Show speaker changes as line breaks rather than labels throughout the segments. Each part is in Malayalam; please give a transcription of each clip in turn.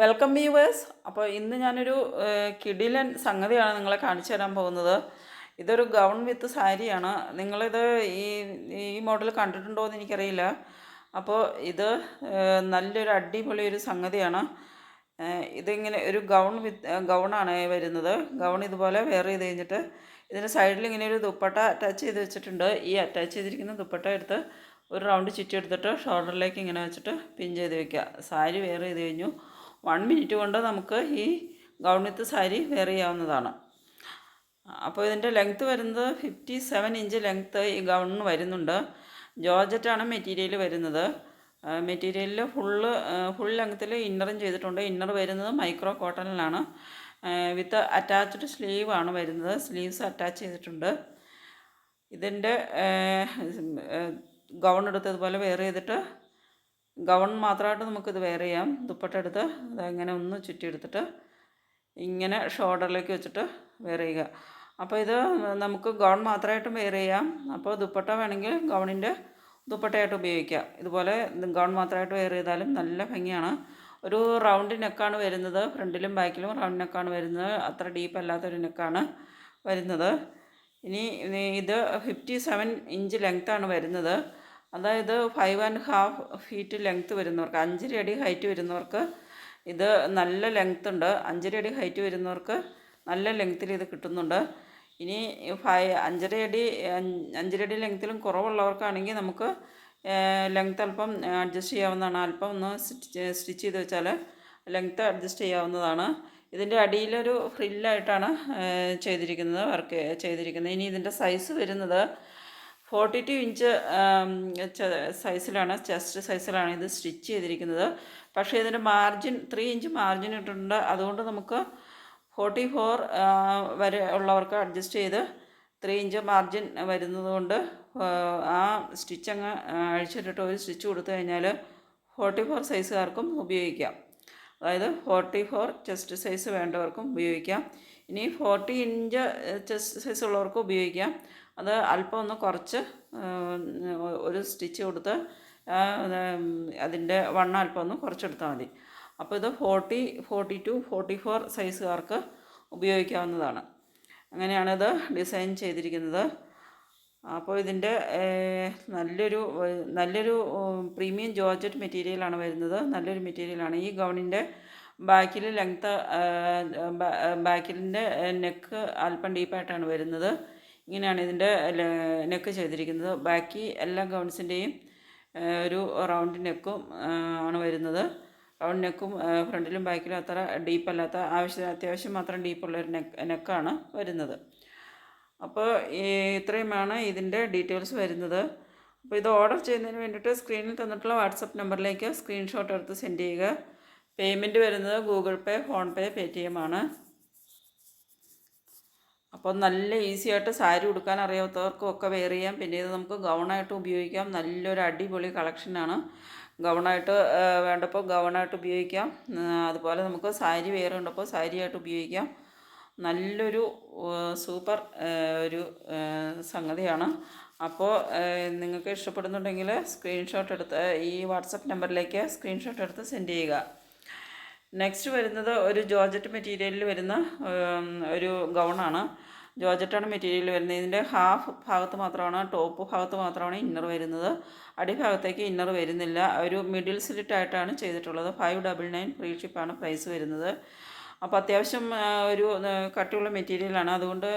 വെൽക്കം വ്യൂവേഴ്സ് അപ്പോൾ ഇന്ന് ഞാനൊരു കിടിലൻ സംഗതിയാണ് നിങ്ങളെ കാണിച്ചു തരാൻ പോകുന്നത്. ഇതൊരു ഗൗൺ വിത്ത് സാരിയാണ്. നിങ്ങളിത് ഈ ഈ മോഡൽ കണ്ടിട്ടുണ്ടോ എന്ന് എനിക്കറിയില്ല. അപ്പോൾ ഇത് നല്ലൊരു അടിപൊളി ഒരു സംഗതിയാണ്. ഇതിങ്ങനെ ഒരു ഗൗൺ വിത്ത് ഗൗണാണ് വരുന്നത്. ഗൗൺ ഇതുപോലെ വെയർ ചെയ്ത് കഴിഞ്ഞിട്ട് ഇതിന്റെ സൈഡിൽ ഇങ്ങനെ ഒരു ദുപ്പട്ട അറ്റാച്ച് ചെയ്ത് വെച്ചിട്ടുണ്ട്. ഈ അറ്റാച്ച് ചെയ്തിരിക്കുന്ന ദുപ്പട്ട എടുത്ത് ഒരു റൗണ്ട് ചുറ്റി എടുത്തിട്ട് ഷോൾഡറിലേക്ക് ഇങ്ങനെ വെച്ചിട്ട് പിൻ ചെയ്ത് വെക്കുക. സാരി വെയർ ചെയ്ത് കഴിഞ്ഞു. വൺ മിനിറ്റ് കൊണ്ട് നമുക്ക് ഈ ഗൗൺ വിത്ത് സാരി വെയർ ചെയ്യാവുന്നതാണ്. അപ്പോൾ ഇതിന്റെ ലെങ്ത്ത് വരുന്നത് ഫിഫ്റ്റി സെവൻ ഇഞ്ച് ലെങ്ത്ത് ഈ ഗൗണിന് വരുന്നുണ്ട്. ജോർജറ്റാണ് മെറ്റീരിയൽ വരുന്നത്. മെറ്റീരിയലിൽ ഫുള്ള് ഫുൾ ലെങ്ത്തിൽ ഇന്നറും ചെയ്തിട്ടുണ്ട്. ഇന്നർ വരുന്നത് മൈക്രോ കോട്ടണിലാണ് വിത്ത് അറ്റാച്ച്ഡ് ആണ് വരുന്നത്. സ്ലീവ്സ് അറ്റാച്ച് ചെയ്തിട്ടുണ്ട്. ഇതിന്റെ ഗൗൺ എടുത്തതുപോലെ വെയർ ചെയ്തിട്ട് ഗൗൺ മാത്രമായിട്ട് നമുക്കിത് വെയർ ചെയ്യാം. ദുപ്പട്ട എടുത്ത് ഇങ്ങനെ ഒന്ന് ചുറ്റിയെടുത്തിട്ട് ഇങ്ങനെ ഷോൾഡറിലേക്ക് വെച്ചിട്ട് വെയർ ചെയ്യുക. അപ്പോൾ ഇത് നമുക്ക് ഗൗൺ മാത്രമായിട്ടും വെയർ ചെയ്യാം. അപ്പോൾ ദുപ്പട്ട വേണമെങ്കിൽ ഗൗണിന്റെ ദുപ്പട്ടയായിട്ട് ഉപയോഗിക്കാം. ഇതുപോലെ ഗൗൺ മാത്രമായിട്ട് വെയർ ചെയ്താലും നല്ല ഭംഗിയാണ്. ഒരു റൗണ്ട് നെക്കാണ് വരുന്നത്. ഫ്രണ്ടിലും ബാക്കിലും റൗണ്ട് നെക്കാണ് വരുന്നത്. അത്ര ഡീപ്പ് അല്ലാത്തൊരു നെക്കാണ് വരുന്നത്. ഇനി ഇത് ഫിഫ്റ്റി സെവൻ ഇഞ്ച് ലെങ്ത്താണ് വരുന്നത്. അതായത് five and half feet length വരുന്നവർക്ക് അഞ്ചര അടി ഹൈറ്റ് വരുന്നവർക്ക് ഇത് നല്ല ലെങ്ത്ത് ഉണ്ട്. അഞ്ചര അടി ഹൈറ്റ് വരുന്നവർക്ക് നല്ല ലെങ്ത്തിൽ ഇത് കിട്ടുന്നുണ്ട്. ഇനി ഫൈ അഞ്ചര അടി അഞ്ചര അടി ലെങ്ത്തിലും കുറവുള്ളവർക്കാണെങ്കിൽ നമുക്ക് ലെങ്ത്ത് അല്പം അഡ്ജസ്റ്റ് ചെയ്യാവുന്നതാണ്. അല്പം ഒന്ന് സ്റ്റിച്ച് ചെയ്ത് വെച്ചാൽ ലെങ്ത്ത് അഡ്ജസ്റ്റ് ചെയ്യാവുന്നതാണ്. ഇതിന്റെ അടിയിലൊരു ഫ്രില്ലായിട്ടാണ് ചെയ്തിരിക്കുന്നത് വർക്ക് ചെയ്തിരിക്കുന്നത്. ഇനി ഇതിന്റെ സൈസ് വരുന്നത് ഫോർട്ടി ടു ഇഞ്ച് സൈസിലാണ് ചെസ്റ്റ് സൈസിലാണ് ഇത് സ്റ്റിച്ച് ചെയ്തിരിക്കുന്നത്. പക്ഷേ ഇതിന്റെ മാർജിൻ ത്രീ ഇഞ്ച് മാർജിൻ ഇട്ടിട്ടുണ്ട്. അതുകൊണ്ട് നമുക്ക് ഫോർട്ടി ഫോർ വരെ ഉള്ളവർക്ക് അഡ്ജസ്റ്റ് ചെയ്ത് ത്രീ ഇഞ്ച് മാർജിൻ വരുന്നത് കൊണ്ട് ആ സ്റ്റിച്ച് അങ്ങ് അഴിച്ചിട്ടിട്ട് ഒരു സ്റ്റിച്ച് കൊടുത്തു കഴിഞ്ഞാൽ ഫോർട്ടി ഫോർ സൈസുകാർക്കും ഉപയോഗിക്കാം. അതായത് ഫോർട്ടി ഫോർ ചെസ്റ്റ് സൈസ് വേണ്ടവർക്കും ഉപയോഗിക്കാം. ഇനി ഫോർട്ടി ഇഞ്ച് ചെസ്റ്റ് സൈസ് ഉള്ളവർക്കും ഉപയോഗിക്കാം. അത് അല്പം ഒന്ന് കുറച്ച് ഒരു സ്റ്റിച്ച് കൊടുത്ത് അതിന്റെ വണ്ണം അല്പം ഒന്ന് കുറച്ചെടുത്താൽ മതി. അപ്പോൾ ഇത് forty forty two forty four സൈസുകാർക്ക് ഉപയോഗിക്കാവുന്നതാണ്. അങ്ങനെയാണിത് ഡിസൈൻ ചെയ്തിരിക്കുന്നത്. അപ്പോൾ ഇതിന്റെ നല്ലൊരു നല്ലൊരു പ്രീമിയം ജോർജറ്റ് മെറ്റീരിയലാണ് വരുന്നത്. നല്ലൊരു മെറ്റീരിയലാണ്. ഈ ഗൗണിന്റെ ബാക്കിൽ ലെങ്ത്ത് ബാക്കിലിന്റെ നെക്ക് അല്പം ഡീപ്പായിട്ടാണ് വരുന്നത്. ഇങ്ങനെയാണ് ഇതിന്റെ നെക്ക് ചെയ്തിരിക്കുന്നത്. ബാക്കി എല്ലാ ഗൗൺസിന്റെയും ഒരു റൗണ്ട് നെക്കും ആണ് വരുന്നത്. റൗണ്ട് നെക്കും ഫ്രണ്ടിലും ബാക്കിലും അത്ര ഡീപ്പല്ലാത്ത ആവശ്യത്തിന് അത്യാവശ്യം മാത്രം ഡീപ്പുള്ളൊരു നെക്ക് നെക്കാണ് വരുന്നത്. അപ്പോൾ ഇത്രയുമാണ് ഇതിന്റെ ഡീറ്റെയിൽസ് വരുന്നത്. അപ്പോൾ ഇത് ഓർഡർ ചെയ്യുന്നതിന് വേണ്ടിയിട്ട് സ്ക്രീനിൽ തന്നിട്ടുള്ള വാട്സപ്പ് നമ്പറിലേക്ക് സ്ക്രീൻഷോട്ട് എടുത്ത് സെൻഡ് ചെയ്യുക. പേയ്മെന്റ് വരുന്നത് Google Pay PhonePe Paytm ആണ്. അപ്പോൾ നല്ല ഈസി ആയിട്ട് സാരി ഉടുക്കാൻ അറിയാത്തവർക്കും ഒക്കെ വെയർ ചെയ്യാം. പിന്നെ ഇത് നമുക്ക് ഗൗണായിട്ട് ഉപയോഗിക്കാം. നല്ലൊരു അടിപൊളി കളക്ഷനാണ് ഗൗണായിട്ട് വേണ്ടപ്പോൾ ഗൗണായിട്ട് ഉപയോഗിക്കാം. അതുപോലെ നമുക്ക് സാരി വെയർ ഉണ്ടപ്പോൾ സാരിയായിട്ട് ഉപയോഗിക്കാം. നല്ലൊരു സൂപ്പർ ഒരു സംഗതിയാണ്. അപ്പോൾ നിങ്ങൾക്ക് ഇഷ്ടപ്പെടുന്നുണ്ടെങ്കിൽ സ്ക്രീൻഷോട്ട് എടുത്ത് ഈ വാട്സപ്പ് നമ്പറിലേക്ക് സ്ക്രീൻഷോട്ട് എടുത്ത് സെൻഡ് ചെയ്യുക. നെക്സ്റ്റ് വരുന്നത് ഒരു ജോർജറ്റ് മെറ്റീരിയലിൽ വരുന്ന ഒരു ഗൗണാണ്. ജോർജറ്റാണ് മെറ്റീരിയൽ വരുന്നത്. ഇതിന്റെ ഹാഫ് ഭാഗത്ത് മാത്രമാണ് ടോപ്പ് ഭാഗത്ത് മാത്രമാണ് ഇന്നർ വരുന്നത്. അടിഭാഗത്തേക്ക് ഇന്നർ വരുന്നില്ല. ഒരു മിഡിൽ സ്ലിറ്റ് ആയിട്ടാണ് ചെയ്തിട്ടുള്ളത്. ഫൈവ് ഡബിൾ നയൻ ഫ്രീ ഷിപ്പാണ് പ്രൈസ് വരുന്നത്. അപ്പോൾ അത്യാവശ്യം ഒരു കട്ടിയുള്ള മെറ്റീരിയലാണ്. അതുകൊണ്ട്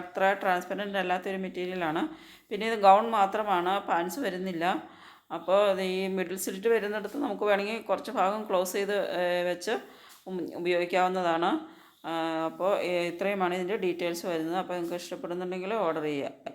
അത്ര ട്രാൻസ്പെറന്റ് അല്ലാത്തൊരു മെറ്റീരിയലാണ്. പിന്നെ ഇത് ഗൗൺ മാത്രമാണ്. പാൻസ് വരുന്നില്ല. അപ്പോൾ ഈ മിഡിൽ സ്ലിറ്റ് വരുന്നിടത്ത് നമുക്ക് വേണമെങ്കിൽ കുറച്ച് ഭാഗം ക്ലോസ് ചെയ്ത് വെച്ച് ഉപയോഗിക്കാവുന്നതാണ്. അപ്പോൾ ഇത്രയുമാണ് ഇതിന്റെ ഡീറ്റെയിൽസ് വരുന്നത്. അപ്പോൾ നിങ്ങൾക്ക് ഇഷ്ടപ്പെടുന്നുണ്ടെങ്കിൽ ഓർഡർ ചെയ്യുക